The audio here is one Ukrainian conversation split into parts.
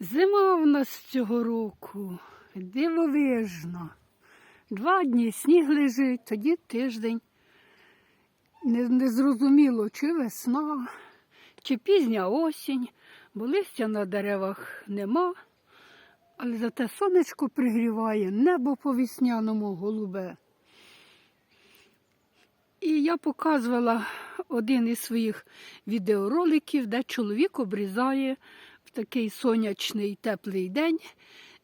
Зима в нас цього року дивовижна. Два дні сніг лежить, тоді тиждень. Не, не чи весна, чи пізня осінь, бо листя на деревах нема, але зате сонечко пригріває, небо по весняному голубе. І я показувала один із своїх відеороликів, де чоловік обрізає в такий сонячний теплий день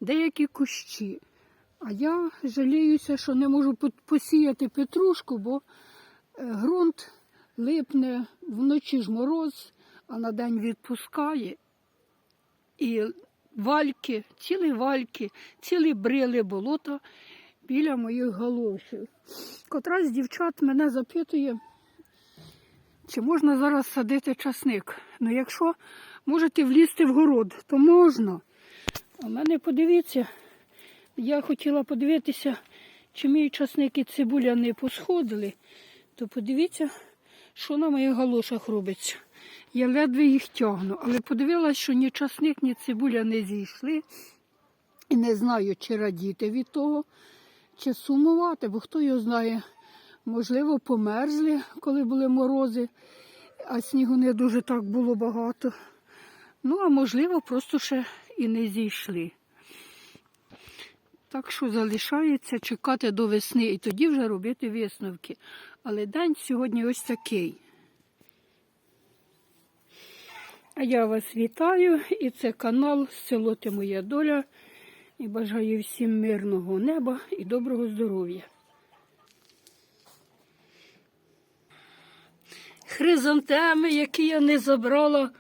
деякі кущі. А я жаліюся, що не можу посіяти петрушку, бо е, ґрунт липне, вночі ж мороз, а на день відпускає. І вальки, цілі вальки, цілі брили болота біля моїх галошів. Котра з дівчат мене запитує, чи можна зараз садити часник. Ну, якщо можете влізти в город, то можна. А в мене подивіться, я хотіла подивитися, чи мій часник і цибуля не посходили, то подивіться, що на моїх галошах робиться. Я ледве їх тягну, але подивилась, що ні часник, ні цибуля не зійшли. І не знаю, чи радіти від того, чи сумувати, бо хто його знає, можливо, померзли, коли були морози, а снігу не дуже так було багато. Ну, а можливо, просто ще і не зійшли. Так що залишається чекати до весни і тоді вже робити висновки. Але день сьогодні ось такий. А я вас вітаю і це канал Село Ти Моя Доля. І бажаю всім мирного неба і доброго здоров'я. Хризантеми, які я не забрала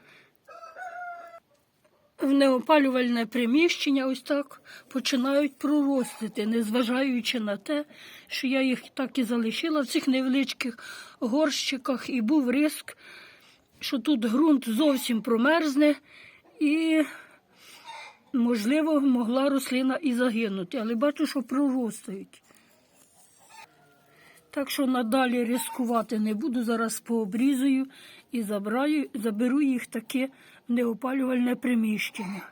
в неопалювальне приміщення, ось так починають проростити, незважаючи на те, що я їх так і залишила в цих невеличких горщиках, і був риск, що тут ґрунт зовсім промерзне і можливо, могла рослина і загинути, але бачу, що проростають. Так що надалі ризикувати не буду, зараз пообрізую і забираю, заберу їх таки в неопалювальне приміщення.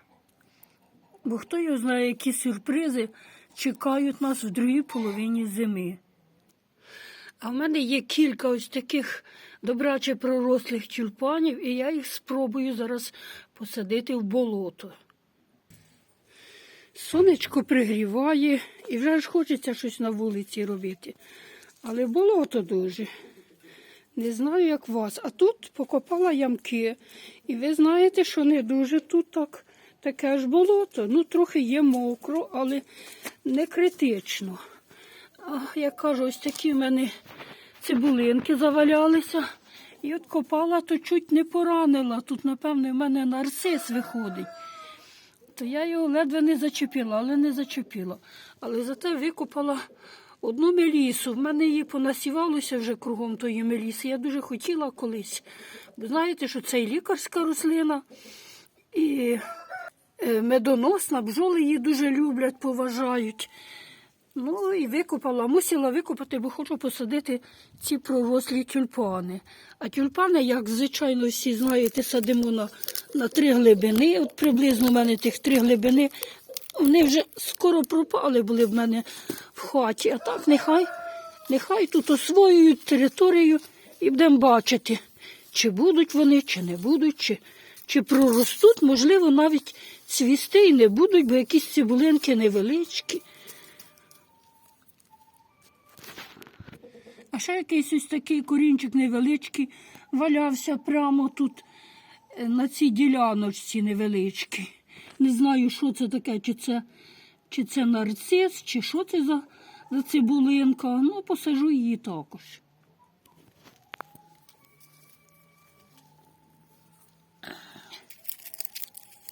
Бо хто його знає, які сюрпризи чекають нас в другій половині зими. А в мене є кілька ось таких добраче пророслих тюльпанів, і я їх спробую зараз посадити в болото. Сонечко пригріває і вже ж хочеться щось на вулиці робити. Але болото дуже. Не знаю, як вас. А тут покопала ямки. І ви знаєте, що не дуже тут так, таке ж болото. Ну, трохи є мокро, але не критично. А, як кажу, ось такі в мене цибулинки завалялися. І от копала, то чуть не поранила. Тут, напевно, в мене нарцис виходить то я його ледве не зачепила, але не зачепила. Але зате викопала одну мелісу. В мене її понасівалося вже кругом тої меліси. Я дуже хотіла колись. Знаєте, що це і лікарська рослина, і е, медоносна, бджоли її дуже люблять, поважають. Ну і викопала, мусила викопати, бо хочу посадити ці пророслі тюльпани. А тюльпани, як звичайно всі знаєте, садимо на, на три глибини. От приблизно в мене тих три глибини. Вони вже скоро пропали були в мене в хаті. А так нехай, нехай тут освоюють територію і будемо бачити, чи будуть вони, чи не будуть, чи, чи проростуть, можливо, навіть цвісти і не будуть, бо якісь цибулинки невеличкі. А ще якийсь ось такий корінчик невеличкий валявся прямо тут е, на цій діляночці невеличкій. Не знаю, що це таке, чи це, чи це нарцис, чи що це за, за цибулинка. Ну, посажу її також.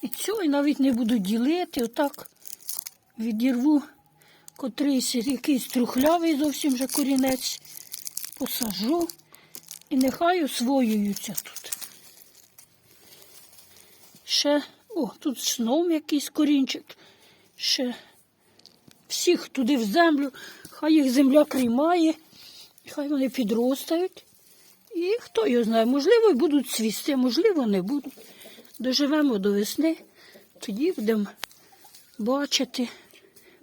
І цього навіть не буду ділити, отак відірву котрийсь якийсь трухлявий зовсім вже корінець, посажу і нехай освоюються тут. Ще, о, тут знов якийсь корінчик. Ще всіх туди в землю, хай їх земля приймає, хай вони підростають. І хто його знає, можливо, будуть цвісти, можливо, не будуть. Доживемо до весни, Тоді будемо бачити,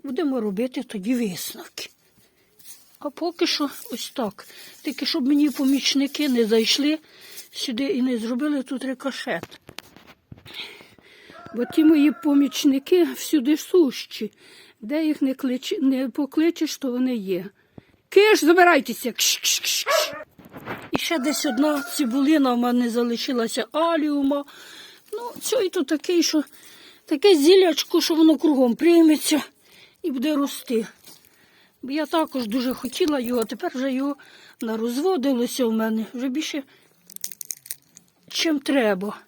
будемо робити тоді висновки. А поки що ось так. Тільки щоб мені помічники не зайшли сюди і не зробили тут рикошет. Бо ті мої помічники всюди сущі. Де їх не, клич... не покличеш, то вони є. Киш, забирайтеся. Кш, кш, кш, кш. І ще десь одна цибулина в мене залишилася аліума. Ну, цей то такий, що таке зілячко, що воно кругом прийметься і буде рости. Бо я також дуже хотіла його, а тепер вже його нарозводилося в мене вже більше, чим треба.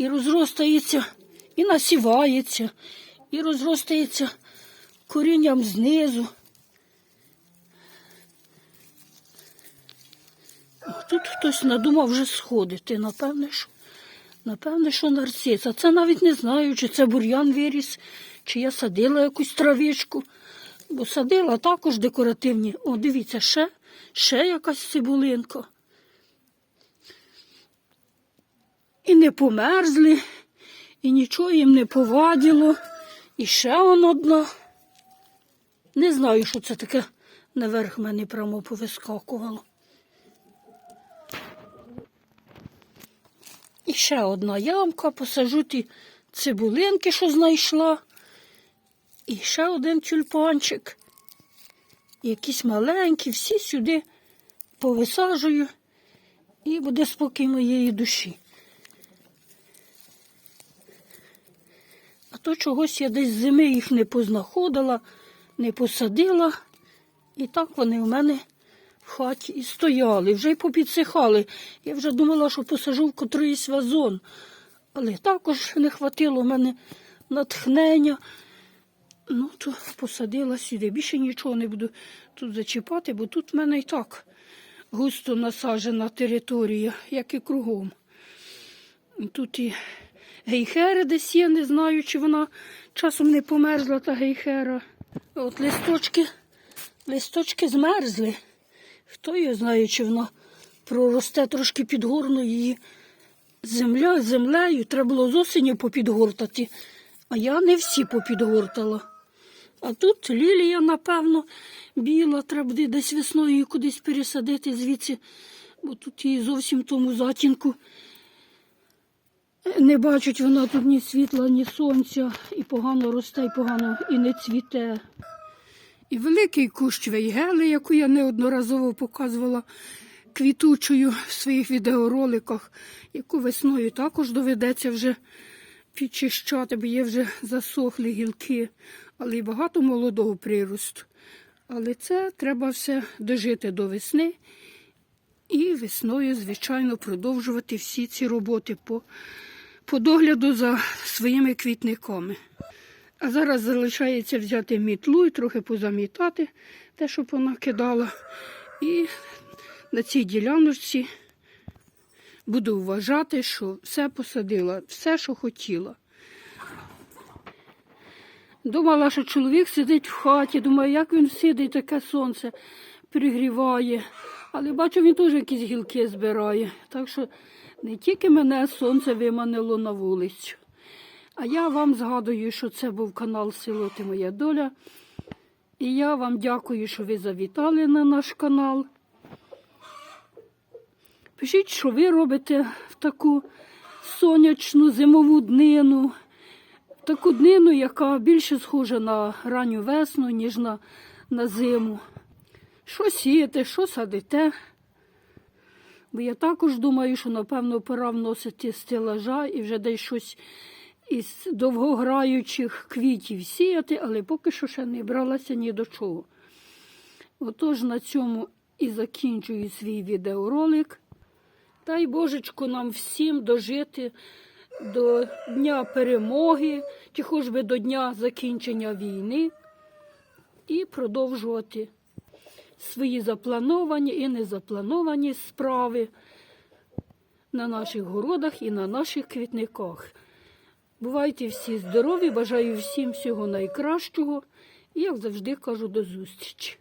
І розростається, і насівається, і розростається корінням знизу. Тут хтось надумав вже сходити, напевне, що. Напевне, що нарцис. А це навіть не знаю, чи це бур'ян виріс, чи я садила якусь травичку. Бо садила також декоративні. О, дивіться, ще, ще якась цибулинка. І не померзли, і нічого їм не повадило. І ще он одна. Не знаю, що це таке наверх мене прямо повискакувало. І ще одна ямка, посажу ті цибулинки, що знайшла. І ще один тюльпанчик. Якісь маленькі, всі сюди повисаджую, і буде спокій моєї душі. То чогось я десь зими їх не познаходила, не посадила. І так вони в мене в хаті і стояли, вже й попідсихали. Я вже думала, що посажу в котрийсь вазон. Але також не хватило в мене натхнення. Ну, то посадила сюди. Більше нічого не буду тут зачіпати, бо тут в мене і так густо насаджена територія, як і кругом. Тут і гейхери десь є, не знаю, чи вона часом не померзла, та гейхера. От листочки, листочки змерзли. Хто його знає, чи вона проросте трошки підгорну її земля, землею. Треба було з осені попідгортати, а я не всі попідгортала. А тут лілія, напевно, біла, треба буде десь весною її кудись пересадити звідси, бо тут її зовсім тому затінку. Не бачить вона тут ні світла, ні сонця, і погано росте, і погано і не цвіте. І великий кущ вейгели, яку я неодноразово показувала квітучою в своїх відеороликах, яку весною також доведеться вже підчищати, бо є вже засохлі гілки, але й багато молодого приросту. Але це треба все дожити до весни і весною, звичайно, продовжувати всі ці роботи по, по догляду за своїми квітниками. А зараз залишається взяти мітлу і трохи позамітати те, що понакидала. І на цій діляночці буду вважати, що все посадила, все, що хотіла. Думала, що чоловік сидить в хаті, думаю, як він сидить, таке сонце пригріває. Але бачу, він теж якісь гілки збирає. Так що не тільки мене сонце виманило на вулицю. А я вам згадую, що це був канал Село Ти Моя Доля. І я вам дякую, що ви завітали на наш канал. Пишіть, що ви робите в таку сонячну зимову днину, в таку днину, яка більше схожа на ранню весну, ніж на, на зиму. Що сієте, що садите. Бо я також думаю, що, напевно, пора вносити стелажа і вже десь щось із довгограючих квітів сіяти, але поки що ще не бралася ні до чого. Отож, на цьому і закінчую свій відеоролик. Дай Божечко нам всім дожити до Дня перемоги, чи хоч би до Дня закінчення війни, і продовжувати свої заплановані і незаплановані справи на наших городах і на наших квітниках. Бувайте всі здорові, бажаю всім всього найкращого і, як завжди, кажу, до зустрічі.